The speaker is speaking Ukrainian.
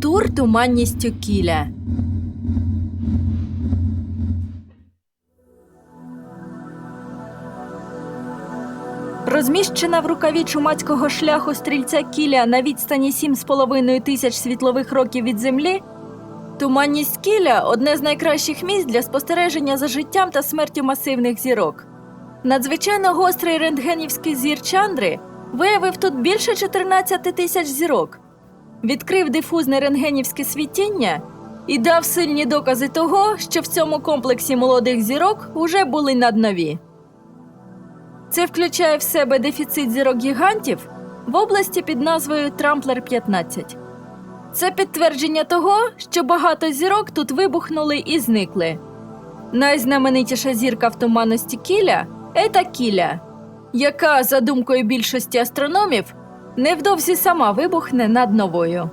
Тур туманністю кіля. Розміщена в рукаві чумацького шляху стрільця кіля на відстані 7,5 тисяч світлових років від землі. Туманність кіля одне з найкращих місць для спостереження за життям та смертю масивних зірок. Надзвичайно гострий рентгенівський зір Чандри виявив тут більше 14 тисяч зірок, відкрив дифузне рентгенівське світіння і дав сильні докази того, що в цьому комплексі молодих зірок уже були наднові. Це включає в себе дефіцит зірок гігантів в області під назвою Трамплер 15. Це підтвердження того, що багато зірок тут вибухнули і зникли. Найзнаменитіша зірка в туманності Кіля Ета Кіля, яка, за думкою більшості астрономів, невдовзі сама вибухне над новою.